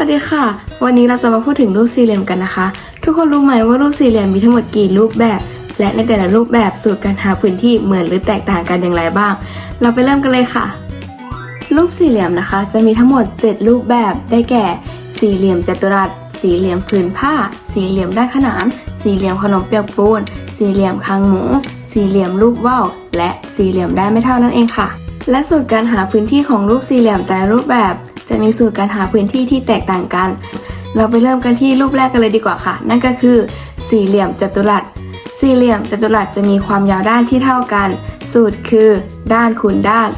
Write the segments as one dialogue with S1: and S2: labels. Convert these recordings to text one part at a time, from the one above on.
S1: วัสดีค่ะ วันนี้เราจะมาพูดถึงรูปสี่เหลี่ยมกันนะคะ ทุกคนรู้ไหมว่ารูปสี่เหลี่ยมมีทั้งหมดกี่รูปแบบ และในแต่ละรูปแบบสูตรการหาพื้นที่เหมือนหรือแตกต่างกันอย่างไรบ้าง เราไปเริ่มกันเลยค่ะ รูปสี่เหลี่ยมนะคะ จะมีทั้งหมด 7 รูปแบบ ได้แก่ สี่เหลี่ยมจัตุรัส สี่เหลี่ยมผืนผ้า สี่เหลี่ยมด้านขนาน สี่เหลี่ยมขนมเปียกปูน สี่เหลี่ยมคางหมู สี่เหลี่ยมรูปว่าว และสี่เหลี่ยมด้านไม่เท่านั่นเองค่ะ และสูตรการหาพื้นที่ของรูปสี่เหลี่ยมแต่ละรูปแบบ จะมีสูตรการหาพื้นที่ที่แตกต่างกัน เราไปเริ่มกันที่รูปแรกกันเลยดีกว่าค่ะ นั่นก็คือสี่เหลี่ยมจัตุรัส สี่เหลี่ยมจัตุรัสจะมีความยาวด้านที่เท่ากัน สูตรคือด้านคูณด้าน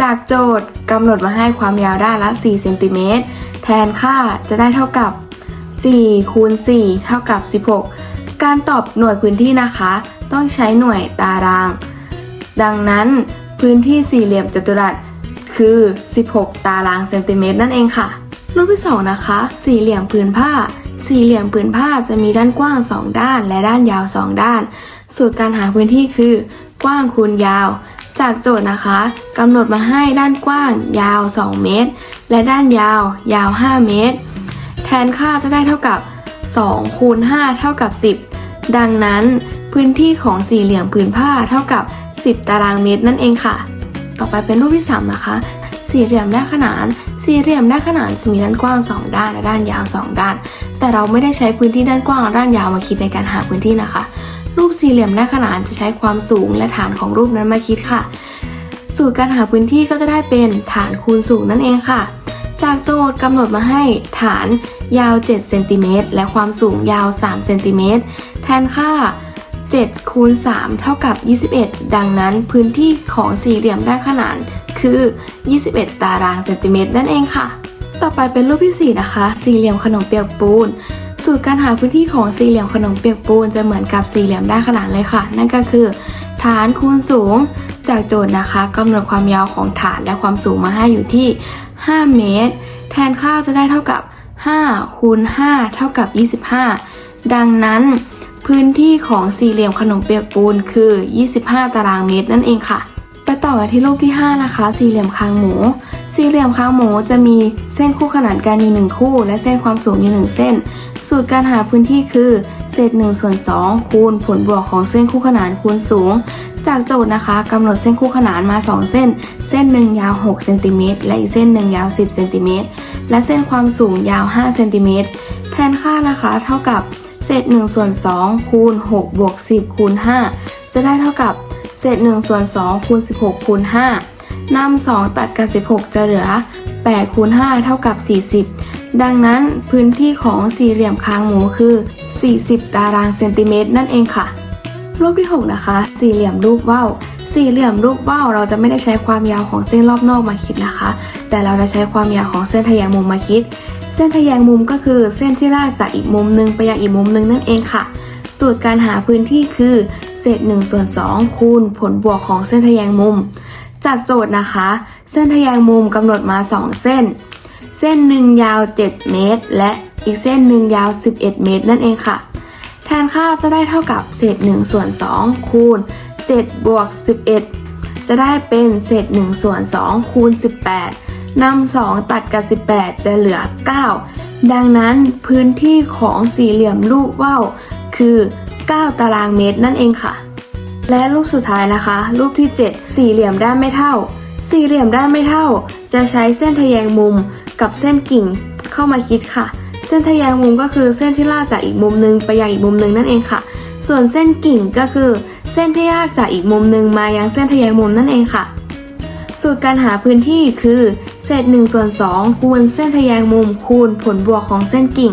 S1: จากโจทย์กำหนดมาให้ความยาวด้านละ4เซนติเมตรแทนค่าจะได้เท่ากับ4คูณ4เท่ากับ 16 การตอบหน่วยพื้นที่นะคะ ต้องใช้หน่วยตาราง ดังนั้นพื้นที่สี่เหลี่ยมจัตุรัส คือ 16 ตารางเซนติเมตรนั่นเองค่ะ รูปที่สองนะคะ สี่เหลี่ยมผืนผ้า สี่เหลี่ยมผืนผ้าจะมีด้านกว้าง 2 ด้าน และด้านยาว 2 ด้าน สูตรการหาพื้นที่คือกว้างคูณยาว จากโจทย์นะคะกำหนดมาให้ด้านกว้าง ยาว 2 เมตร และด้านยาว ยาว 5 เมตร แทนค่าจะได้เท่ากับ2คูณ5เท่ากับ 10 ดังนั้นพื้นที่ของสี่เหลี่ยมผืนผ้าเท่ากับ 10 ตารางเมตรนั่นเองค่ะ ต่อไปเป็นรูปที่3นะคะ สี่เหลี่ยมด้าขนาน สี่เหลี่ยมด้าขนานจะมีด้านกว้าง 2 ด้านและด้านยาว 2 ด้าน แต่เราไม่ได้ใช้พื้นที่ด้านกว้างและด้านยาวมาคิดในการหาพื้นที่นะคะ รูปสี่เหลี่ยมด้าขนานจะใช้ความสูงและฐานของรูปนั้นมาคิดค่ะ สูตรการหาพื้นที่ก็จะได้เป็นฐานคูณสูงนั่นเองค่ะ จากโจทย์กำหนดมาให้ฐานยาว 7 เซนติเมตรและความสูงยาว 3 เซนติเมตรแทนค่า 7คูณ3เท่ากับ 21 ดังนั้นพื้นที่ของสี่เหลี่ยมด้านขนานคือ 21 ตารางเซนติเมตรนั่นเองค่ะ ต่อไปเป็นรูปที่ 4 นะคะ สี่เหลี่ยมขนมเปียกปูน สูตรการหาพื้นที่ของสี่เหลี่ยมขนมเปียกปูนจะเหมือนกับสี่เหลี่ยมด้านขนานเลยค่ะ นั่นก็คือ ฐานคูณสูง จากโจทย์นะคะกำหนดความยาวของฐานและความสูงมาให้อยู่ที่ 5 เมตร แทนค่าจะได้เท่ากับ5คูณ5เท่ากับ 25 ดังนั้น พื้นที่ของสี่เหลี่ยมขนมเปียกปูนคือ 25 ตารางเมตรนั่นเองค่ะ ไปต่อกันที่รูปที่ 5 นะคะ สี่เหลี่ยมคางหมู สี่เหลี่ยมคางหมูจะมีเส้นคู่ขนานกันอยู่หนึ่งคู่ และเส้นความสูงอยู่หนึ่งเส้น สูตรการหาพื้นที่คือเศษ1ส่วน2คูณผลบวกของเส้นคู่ขนานคูณสูง จากโจทย์นะคะกำหนดเส้นคู่ขนานมา 2 เส้น เส้นหนึ่งยาว6เซนติเมตรและอีกเส้นหนึ่งยาว 10เซนติเมตรและเส้นความสูงยาว5เซนติเมตรแทนค่านะคะเท่ากับ เศษ1ส่วน2คูณ6บวก10คูณ5จะได้เท่ากับเศษ1ส่วน2คูณ16คูณ5นำ2ตัดกับ 16 จะเหลือ8คูณ5เท่ากับ 40 ดังนั้นพื้นที่ของสี่เหลี่ยมคางหมูคือ 40 ตารางเซนติเมตรนั่นเองค่ะ รูปที่ 6 นะคะ สี่เหลี่ยมรูปว่าวสี่เหลี่ยมรูปว่าวเราจะไม่ได้ใช้ความยาวของเส้นรอบนอกมาคิดนะคะ แต่เราจะใช้ความยาวของเส้นทะแยงมุมมาคิด เส้นทะแยงมุมก็คือเส้นที่ลากจากอีกมุมหนึ่งไปยังอีกมุมหนึ่งนั่นเองค่ะ สูตรการหาพื้นที่คือ เศษ1ส่วน2คูณผลบวกของเส้นทะแยงมุม จากโจทย์นะคะ เส้นทะแยงมุมกำหนดมา 2 เส้น เส้นหนึ่งยาว 7 เมตร และอีกเส้นหนึ่งยาว 11 เมตร นั่นเองค่ะ แทนค่าจะได้เท่ากับเศษ1ส่วน2คูณ7บวก11 จะได้เป็นเศษ1ส่วน2คูณ18 นำ2ตัดกับ 18 จะเหลือ 9 ดังนั้นพื้นที่ของสี่เหลี่ยมรูปว่าวคือ 9 ตารางเมตรนั่นเองค่ะ และรูปสุดท้ายนะคะ รูปที่ 7 สี่เหลี่ยมด้านไม่เท่า สี่เหลี่ยมด้านไม่เท่า จะใช้เส้นทะแยงมุมกับเส้นกิ่งเข้ามาคิดค่ะ เส้นทะแยงมุมก็คือเส้นที่ลากจากอีกมุมหนึงไปยังอีกมุมหนึงนั่นเองค่ะ ส่วนเส้นกิ่งก็คือเส้นที่ลากจากอีกมุมหนึงมายังเส้นทะแยงมุมนั่นเองค่ะสูตรการหาพื้นที่คือ เศษ1ส่วน2คูณเส้นทะแยงมุมคูณผลบวกของเส้นกิ่ง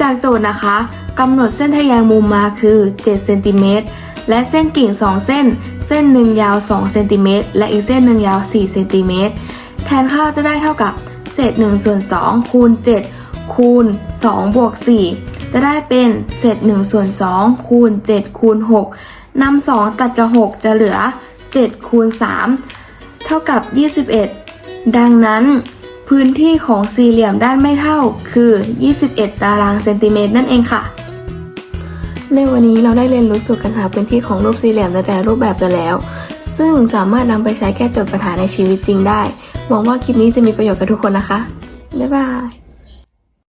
S1: จากโจทย์นะคะกำหนดเส้นทะแยงมุมมาคือ7เซนติเมตรและเส้นกิ่ง 2 เส้น เส้นหนึ่งยาว2เซนติเมตรและอีกเส้นหนึ่งยาว4เซนติเมตรแทนค่าจะได้เท่ากับเศษ1ส่วน2คูณ7คูณ2บวก4จะได้เป็นเศษ1ส่วน2คูณ7คูณ6นำ2ตัดกับ 6 จะเหลือ7คูณ3เท่ากับ 21 ดังนั้น พื้นที่ของสี่เหลี่ยมด้านไม่เท่าคือ 21 ตารางเซนติเมตรนั่นเองค่ะ ในวันนี้เราได้เรียนรู้สูตรการหาพื้นที่ของรูปสี่เหลี่ยมในแต่ละรูปแบบไปแล้ว ซึ่งสามารถนำไปใช้แก้โจทย์ปัญหาในชีวิตจริงได้หวังว่าคลิปนี้จะมีประโยชน์กับทุกคนนะคะ บ๊ายบาย